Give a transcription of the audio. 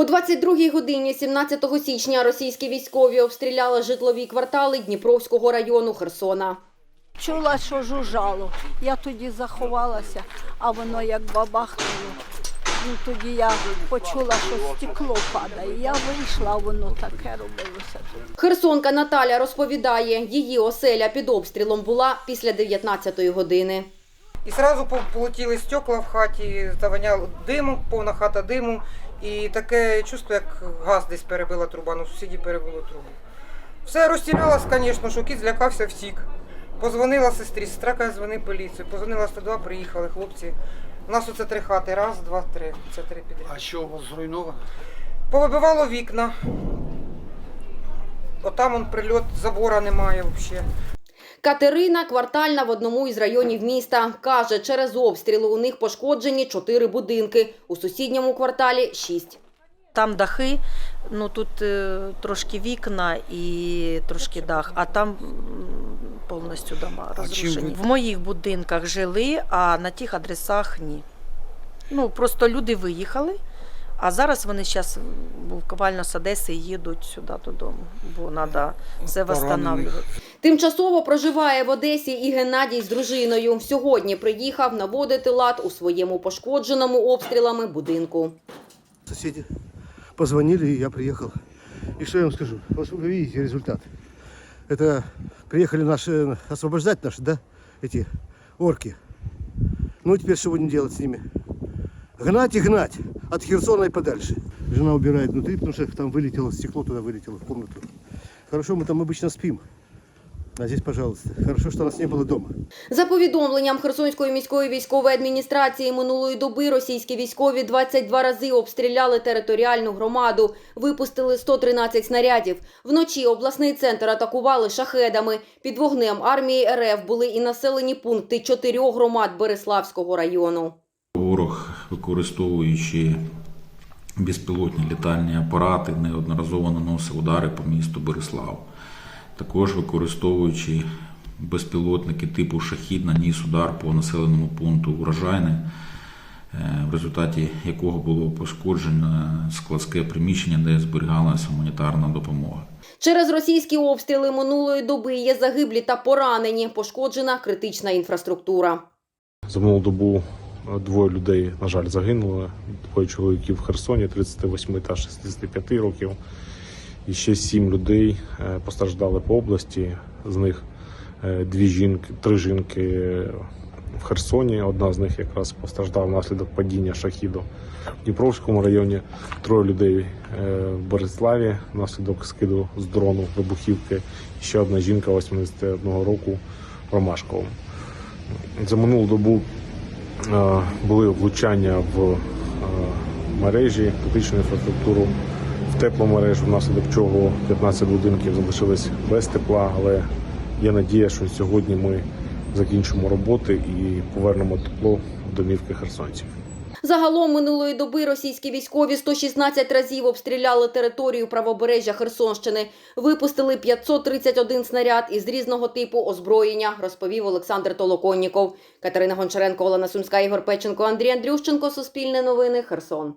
О 22-й годині 17 січня російські військові обстріляли житлові квартали Дніпровського району Херсона. Чула, що жужжало. Я тоді заховалася, а воно як бабахнуло. Ну, тоді я почула, що стекло падає. Я вийшла, а воно таке робилося. Херсонка Наталя розповідає, її оселя під обстрілом була після 19-ї години. І одразу полетіли стекла в хаті, завоняло диму, повна хата диму. І таке чувство, як газ десь перебила труба, ну сусіді перебило трубу. Все розтірялась, звісно, що кіт злякався, втік. Позвонила сестрі, сестра каже, дзвони поліцію. Позвонила 102, приїхали хлопці. У нас оце три хати. Раз, два, три. Це три підряд. А що у вас зруйновано? Повибивало вікна. Отам он прильот, забора немає взагалі. Катерина, квартальна в одному із районів міста, каже, через обстріли у них пошкоджені чотири будинки, у сусідньому кварталі шість. Там дахи, ну тут е, трошки вікна і трошки дах, а там повністю дома розрушені. В моїх будинках жили, а на тих адресах ні. Ну просто люди виїхали, а зараз вони зараз буквально з Одеси їдуть сюди додому, бо треба все встановлювати. Тимчасово проживає в Одесі і Геннадій з дружиною. Сьогодні приїхав наводити лад у своєму пошкодженому обстрілами будинку. Соседи позвонили, и я приехал. И что я вам скажу? Вот вы видите результат. Это приехали наши освобождать наши, да, эти орки. Ну теперь что будем делать с ними? Гнать и гнать от Херсона и подальше. Жена убирает внутри, потому что там вылетело стекло, туда вылетело в комнату. Хорошо, мы там обычно спим. А здесь, пожалуйста. Хорошо, что нас не было дома. За повідомленням Херсонської міської військової адміністрації минулої доби російські військові 22 рази обстріляли територіальну громаду, випустили 113 снарядів. Вночі обласний центр атакували шахедами. Під вогнем армії РФ були і населені пункти чотирьох громад Береславського району. Ворог, використовуючи безпілотні літальні апарати, неодноразово наносив удари по місту Береслав. Також використовуючи безпілотники типу шахід, наніс удар по населеному пункту Урожайне, е, в результаті якого було пошкоджено складське приміщення, де зберігалася гуманітарна допомога. Через російські обстріли минулої доби є загиблі та поранені, пошкоджена критична інфраструктура. За минулу добу е, двоє людей, на жаль, загинули. Двоє чоловіків в Херсоні 38 та 65 років. І ще сім людей е, постраждали по області. З них е, дві жінки, три жінки е, в Херсоні. Одна з них якраз постраждала внаслідок падіння шахіду. В Дніпровському районі троє людей в Бориславі внаслідок скиду з дрону вибухівки. Ще одна жінка 81 року в Ромашковому. За минулу добу були влучання в мережі, критичну інфраструктуру, в тепломережу, внаслідок чого 15 будинків залишились без тепла, але є надія, що сьогодні ми закінчимо роботи і повернемо тепло в домівки херсонців. Загалом минулої доби російські військові 116 разів обстріляли територію правобережжя Херсонщини. Випустили 531 снаряд із різного типу озброєння, розповів Олександр Толоконніков. Катерина Гончаренко, Олена Сумська, Ігор Печенко, Андрій Андрющенко. Суспільне новини. Херсон.